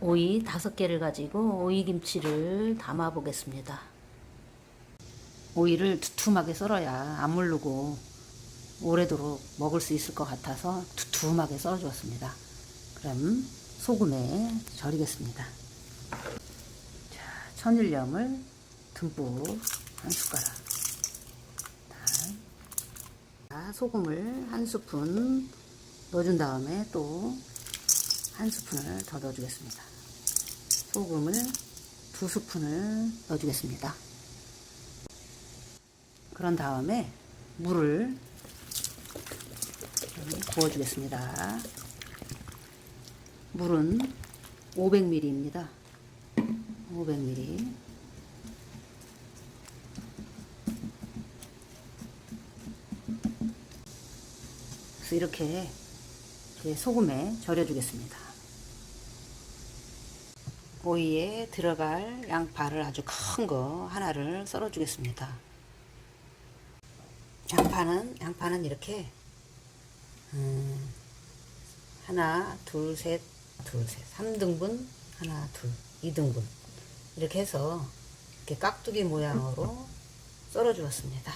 오이 다섯 개를 가지고 오이 김치를 담아 보겠습니다. 오이를 두툼하게 썰어야 안 물르고 오래도록 먹을 수 있을 것 같아서 두툼하게 썰어 주었습니다. 그럼 소금에 절이겠습니다. 자, 천일염을 듬뿍 한 숟가락. 자, 소금을 한 스푼 넣어준 다음에 또 한 스푼을 더 넣어주겠습니다. 소금을 두 스푼을 넣어주겠습니다. 그런 다음에 물을 부어주겠습니다. 물은 500ml입니다. 500ml. 그래서 이렇게 소금에 절여주겠습니다. 오이에 들어갈 양파를 아주 큰 거 하나를 썰어 주겠습니다. 양파는 양파는 이렇게 음, 하나, 둘, 셋, 둘, 셋, 3등분, 하나, 둘, 2등분 이렇게 해서 이렇게 깍두기 모양으로 썰어 주었습니다.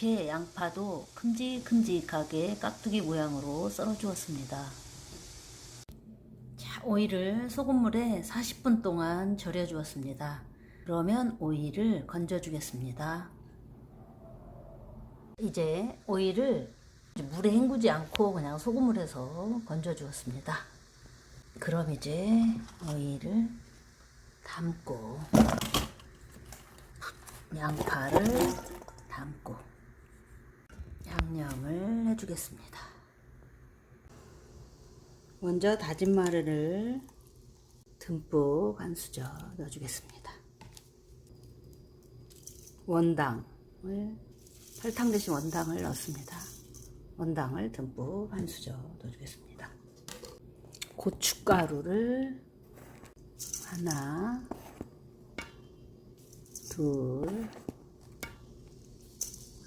이렇게 양파도 큼직큼직하게 깍두기 모양으로 썰어 주었습니다. 자, 오이를 소금물에 40분 동안 절여 주었습니다. 그러면 오이를 건져 주겠습니다. 이제 오이를 물에 헹구지 않고 그냥 소금물에서 건져 주었습니다. 그럼 이제 오이를 담고 양파를 담고 양념을 해주겠습니다. 먼저 다진 마늘을 듬뿍 한 수저 넣어주겠습니다. 원당을 설탕 대신 원당을 넣습니다. 원당을 듬뿍 한 수저 넣어주겠습니다. 고춧가루를 하나, 둘,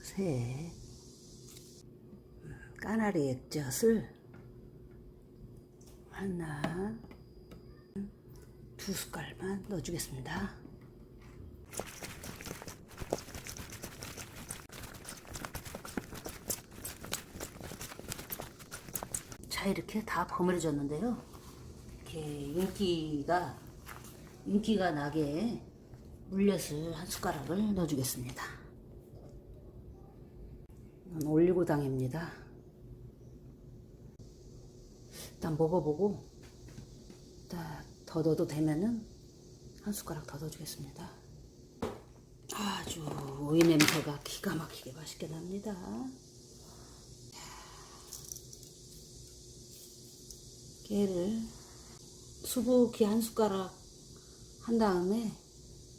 셋, 까나리 액젓을 하나, 두 숟갈만 넣어주겠습니다. 자 이렇게 다 버무려졌는데요. 이렇게 윤기가 윤기가 나게 물엿을 한 숟가락을 넣어주겠습니다. 올리고당입니다. 일단 먹어보고 딱 더 넣어도 되면은 한 숟가락 더 넣어주겠습니다. 아주 오이 냄새가 기가 막히게 맛있게 납니다. 깨를 수북히 한 숟가락 한 다음에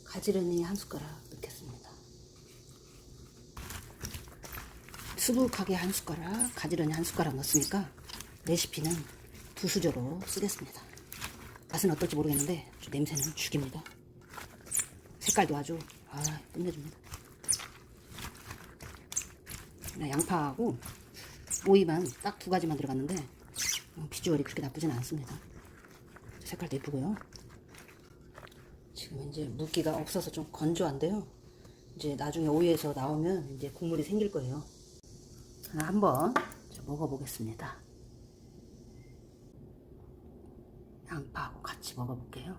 가지런히 한 숟가락 넣겠습니다. 수북하게 한 숟가락, 가지런히 한 숟가락 넣었으니까 레시피는 두 수저로 쓰겠습니다. 맛은 어떨지 모르겠는데 냄새는 죽입니다. 색깔도 아주 아, 끝내줍니다. 그냥 양파하고 오이만 딱 두 가지만 들어갔는데 어, 비주얼이 그렇게 나쁘진 않습니다. 색깔도 예쁘고요. 지금 이제 물기가 없어서 좀 건조한데요. 이제 나중에 오이에서 나오면 이제 국물이 생길 거예요. 하나 한번 먹어보겠습니다. 양파하고 같이 먹어볼게요.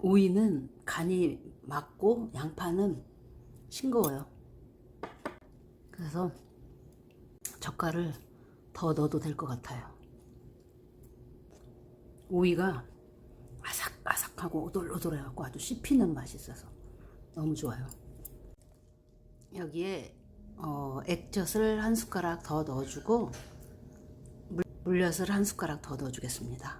오이는 간이 맞고 양파는 싱거워요. 그래서 젓갈을 더 넣어도 될 것 같아요. 오이가 아삭아삭하고 오돌오돌해갖고 아주 씹히는 맛이 있어서 너무 좋아요. 여기에 어, 액젓을 한 숟가락 더 넣어주고 물, 물엿을 한 숟가락 더 넣어주겠습니다.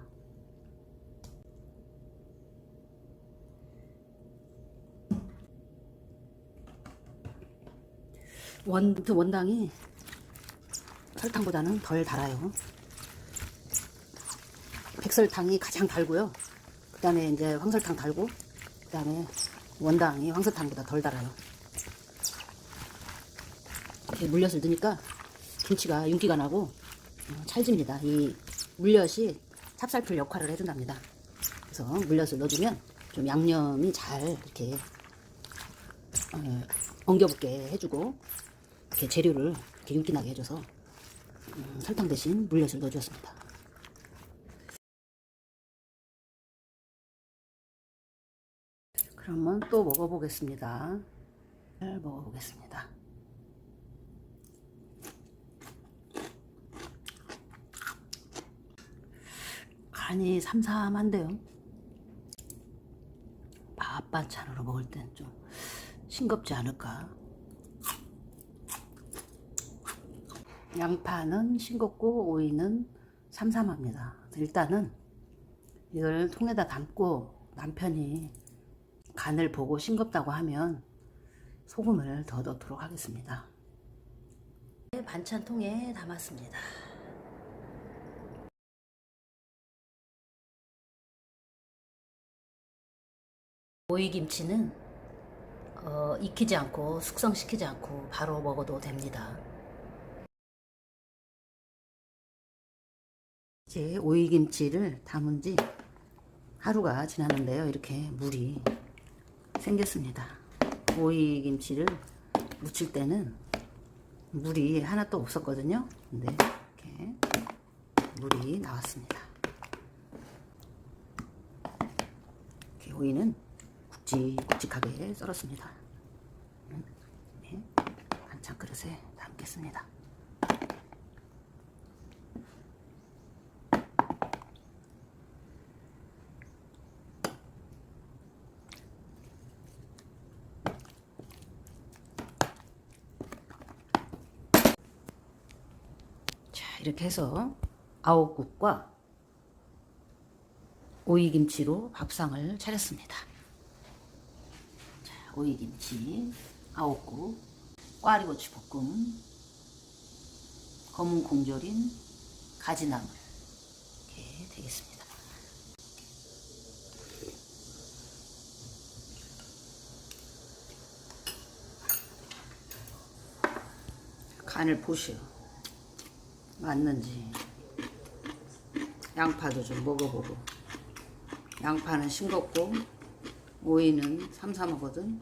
원, 그 원당이 설탕보다는 덜 달아요. 백설탕이 가장 달고요. 그 다음에 이제 황설탕 달고, 그 다음에 원당이 황사탕보다 덜 달아요. 이렇게 물엿을 넣으니까 김치가 윤기가 나고 어, 찰집니다. 이 물엿이 찹쌀풀 역할을 해준답니다. 그래서 물엿을 넣어주면 좀 양념이 잘 이렇게 어, 엉겨붙게 해주고 이렇게 재료를 이렇게 윤기나게 해줘서 음, 설탕 대신 물엿을 넣어주었습니다. 그러면 또 먹어보겠습니다. 잘 먹어보겠습니다. 간이 삼삼한데요. 밥 반찬으로 먹을 땐 좀 싱겁지 않을까. 양파는 싱겁고 오이는 삼삼합니다. 일단은 이걸 통에다 담고 남편이 간을 보고 싱겁다고 하면 소금을 더 넣도록 하겠습니다. 반찬통에 담았습니다. 오이김치는 어, 익히지 않고 숙성시키지 않고 바로 먹어도 됩니다. 이제 오이김치를 담은 지 하루가 지났는데요. 이렇게 물이 생겼습니다. 오이김치를 무칠 때는 물이 하나도 없었거든요. 근데 이렇게 물이 나왔습니다. 이렇게 오이는 굵직굵직하게 썰었습니다. 네, 반찬 그릇에 담겠습니다. 자, 이렇게 해서 아욱국과 오이김치로 밥상을 차렸습니다. 자, 오이김치, 아욱국, 꽈리고추 볶음, 검은 공조린, 가지나물 이렇게 되겠습니다. 간을 보시오. 맞는지 양파도 좀 먹어보고 양파는 싱겁고 오이는 삼삼하거든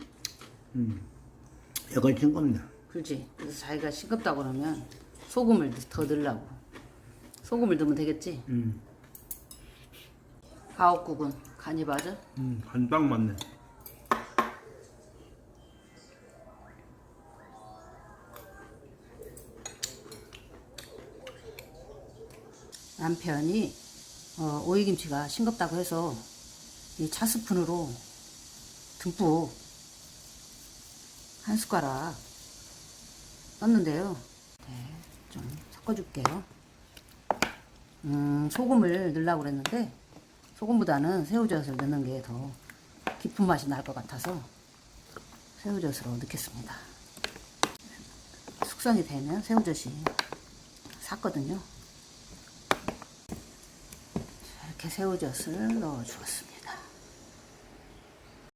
이건 싱겁네. 그렇지 그래서 자기가 싱겁다고 그러면 소금을 더 넣으려고 소금을 넣으면 되겠지 음, 가옥국은 간이 맞아? 음, 간딱 맞네. 남편이 어, 오이김치가 싱겁다고 해서 이 차스푼으로 듬뿍 한 숟가락 넣는데요. 네, 좀 섞어줄게요. 음, 소금을 넣으려고 그랬는데 소금보다는 새우젓을 넣는 게 더 깊은 맛이 날 것 같아서 새우젓으로 넣겠습니다. 숙성이 되면 새우젓이 샀거든요. 이렇게 새우젓을 넣어 주었습니다.